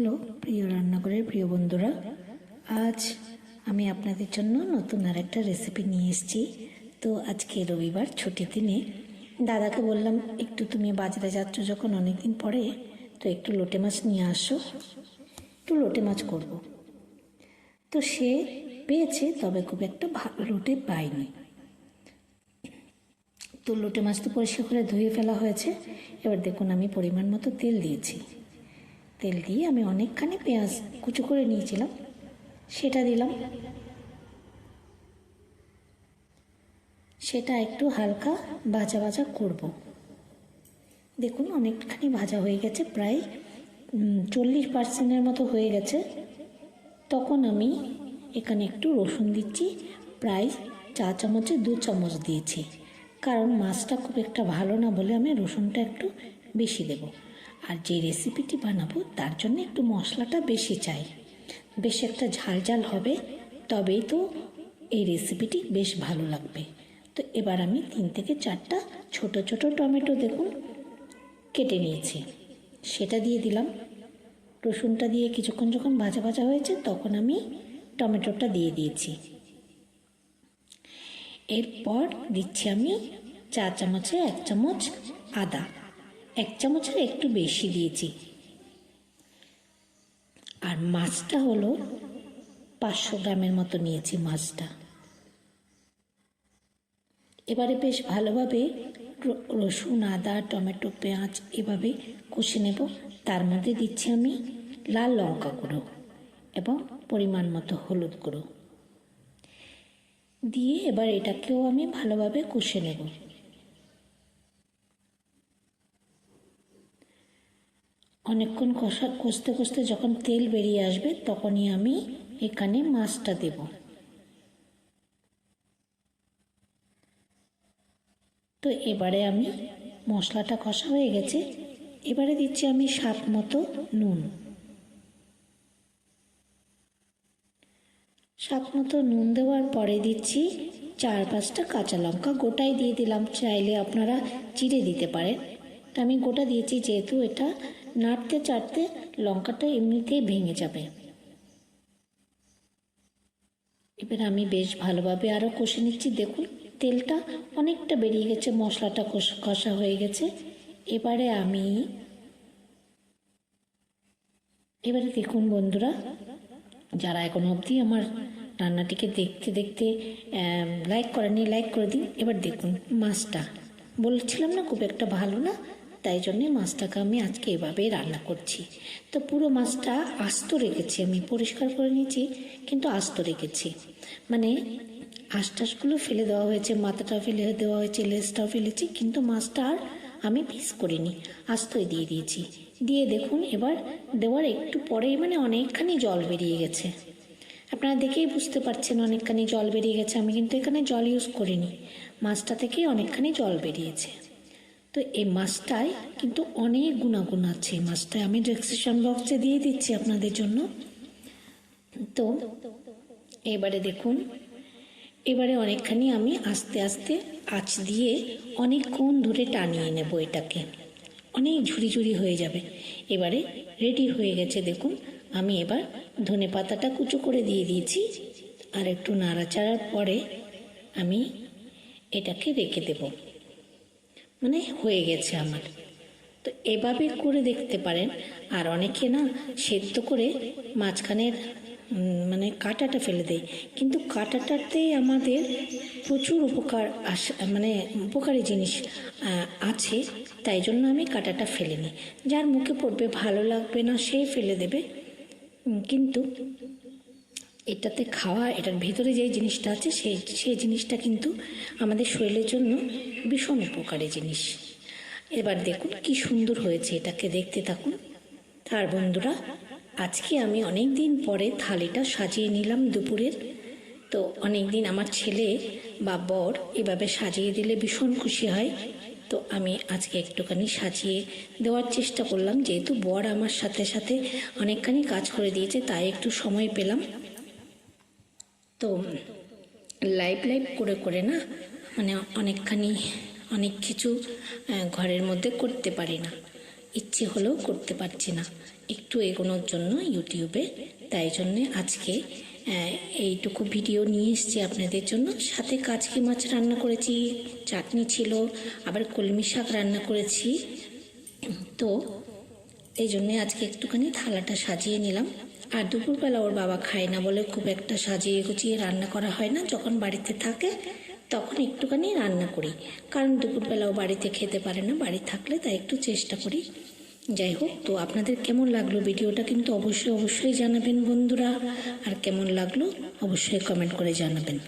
Hello প্রিয় রান্নাঘরের প্রিয় বন্ধুরা, আজ আমি আপনাদের জন্য নতুন আর একটা রেসিপি নিয়ে এসেছি। তো আজকে রবিবার, ছুটির দিনে দাদাকে বললাম, একটু তুমি বাজারে যাচ্ছ যখন অনেকদিন পরে, তো একটু লোটে মাছ নিয়ে আসো। একটু লোটে মাছ করব। তো সে পেয়েছে, তবে খুব একটা ভালো লোটে পায়নি। তো লোটে মাছ তো পরিষ্কার করে ধুয়ে ফেলা হয়েছে। এবার দেখুন, আমি পরিমাণ মতো তেল দিয়েছি। তেল দিয়ে আমি অনেকখানি পেঁয়াজ কুচু করে নিয়েছিলাম। সেটা দিলাম। সেটা একটু হালকা ভাজা ভাজা করব। দেখুন অনেকখানি ভাজা হয়ে গেছে, প্রায় চল্লিশ পার্সেন্টের মতো হয়ে গেছে। তখন আমি এখানে একটু রসুন দিচ্ছি, প্রায় চা চামচে দু চামচ দিয়েছি। কারণ মাছটা খুব একটা ভালো না বলে আমি রসুনটা একটু বেশি দেব। আর যে রেসিপিটি বানাবো, তার জন্য একটু মশলাটা বেশি চাই। বেশ একটা ঝাল ঝাল হবে, তবেই তো এই রেসিপিটি বেশ ভালো লাগবে। তো এবার আমি তিন থেকে চারটা ছোট ছোট টমেটো দেখুন, কেটে নিয়েছি। সেটা দিয়ে দিলাম। রসুনটা দিয়ে কিছুক্ষণ যখন ভাজা ভাজা হয়েছে, তখন আমি টমেটোটা দিয়ে দিয়েছি। এরপর দিচ্ছি আমি চা চামচে এক চামচ আদা। এক চামচের একটু বেশি দিয়েছি। আর মাছটা হলো পাঁচশো গ্রামের মতো নিয়েছি মাছটা। এবারে বেশ ভালোভাবে রসুন, আদা, টমেটো, পেঁয়াজ এভাবে কষে নেব। তার মধ্যে দিচ্ছি আমি লাল লঙ্কা গুঁড়ো এবং পরিমাণ মতো হলুদ গুঁড়ো। দিয়ে এবার এটাকেও আমি ভালোভাবে কষে নেব। অনেকক্ষণ কষা, কষতে কষতে যখন তেল বেরিয়ে আসবে, তখনই আমি এখানে মাছটা দেব। তো এবারে আমি মশলাটা কষা হয়ে গেছে। এবারে দিচ্ছি আমি স্বাদ মতো নুন। স্বাদ মতো নুন দেওয়ার পরে দিচ্ছি চার পাঁচটা কাঁচা লঙ্কা। গোটাই দিয়ে দিলাম, চাইলে আপনারা চিড়ে দিতে পারেন। আমি গোটা দিয়েছি, যেহেতু এটা নাড়তে চাড়তে লঙ্কাটা এমনিতেই ভেঙে যাবে। এবার আমি বেশ ভালোভাবে আরও কষে নিচ্ছি। দেখুন, তেলটা অনেকটা বেরিয়ে গেছে, মশলাটা কষা হয়ে গেছে। এবারে আমি, এবারে দেখুন বন্ধুরা, যারা এখন অবধি আমার রান্নাটিকে দেখতে দেখতে লাইক করেনি লাইক করে দিন। এবার দেখুন মাছটা। বলছিলাম না খুব একটা ভালো না তাই জন্যে মাছটাকে আমি আজকে এভাবেই রান্না করছি। তো পুরো মাছটা আস্ত রেখেছি আমি, পরিষ্কার করে নিয়েছি, কিন্তু আস্ত রেখেছি। মানে আশটাশগুলো ফেলে দেওয়া হয়েছে, মাথাটা ফেলে দেওয়া হয়েছে, লেজটাও ফেলেছি, কিন্তু মাছটা আর আমি পিস করিনি। আস্তই দিয়ে দিয়েছি। দিয়ে দেখুন, এবার দেওয়ার একটু পরেই মানে অনেকখানি জল বেরিয়ে গেছে। আপনারা দেখেই বুঝতে পারছেন অনেকখানি জল বেরিয়ে গেছে, আমি কিন্তু এখানে জল ইউজ করিনি। মাছটা থেকেই অনেকখানি জল বেরিয়েছে। তো এই মাছটায় কিন্তু অনেক গুণাগুণ আছে। এই মাছটায় আমি ডেসক্রিপশন বক্সে দিয়ে দিচ্ছি আপনাদের জন্য। তো এবারে দেখুন, এবারে অনেকখানি আমি আস্তে আস্তে আঁচ দিয়ে অনেকক্ষণ ধরে টানিয়ে নেব এটাকে। অনেক ঝুড়ি ঝুড়ি হয়ে যাবে। এবারে রেডি হয়ে গেছে দেখুন, আমি এবার ধনে পাতাটা কুচো করে দিয়ে দিয়েছি। আর একটু নাড়াচাড়ার পরে আমি এটাকে রেখে দেব। মানে হয়ে গেছে আমার। তো এভাবে করে দেখতে পারেন, আর অনেকে না সেদ্ধ করে মাঝখানের মানে কাঁটাটা ফেলে দেয়। কিন্তু কাঁটাটাতেই আমাদের প্রচুর উপকার আস মানে উপকারী জিনিস আছে, তাই জন্য আমি কাঁটাটা ফেলে নিই যার মুখে পড়বে, ভালো লাগবে না, সে ফেলে দেবে। কিন্তু এটাতে খাওয়া, এটার ভেতরে যে জিনিসটা আছে, সেই সেই জিনিসটা কিন্তু আমাদের শরীরের জন্য ভীষণ উপকারী জিনিস। এবার দেখুন কি সুন্দর হয়েছে এটাকে দেখতে থাকুন। তার বন্ধুরা, আজকে আমি অনেক দিন পরে থালিটা সাজিয়ে নিলাম দুপুরের। তো অনেক দিন আমার ছেলে বা বর এভাবে সাজিয়ে দিলে ভীষণ খুশি হয়। তো আমি আজকে একটুখানি সাজিয়ে দেওয়ার চেষ্টা করলাম। যেহেতু বর আমার সাথে সাথে অনেকখানি কাজ করে দিয়েছে, তাই একটু সময় পেলাম। তো লাইভ লাইভ করে করে না মানে অনেকখানি, অনেক কিছু ঘরের মধ্যে করতে পারি না। ইচ্ছে হলেও করতে পারছি না। একটু এগোনোর জন্য ইউটিউবে, তাই জন্যে আজকে এইটুকু ভিডিও নিয়ে এসেছি আপনাদের জন্য। সাথে কাচকি মাছ রান্না করেছি, চাটনি ছিল, আবার কলমি শাক রান্না করেছি। তো, এই জন্যে আজকে একটুখানি থালাটা সাজিয়ে নিলাম। আর দুপুরবেলা ওর বাবা খায় না বলে খুব একটা সাজিয়ে গুছিয়ে রান্না করা হয় না। যখন বাড়িতে থাকে, তখন একটুখানি রান্না করি। কারণ দুপুরবেলাও বাড়িতে খেতে পারে না, বাড়ি থাকলে তাই একটু চেষ্টা করি। যাই হোক, তো আপনাদের কেমন লাগল ভিডিওটা কিন্তু অবশ্যই অবশ্যই জানাবেন বন্ধুরা। আর কেমন লাগল অবশ্যই কমেন্ট করে জানাবেন।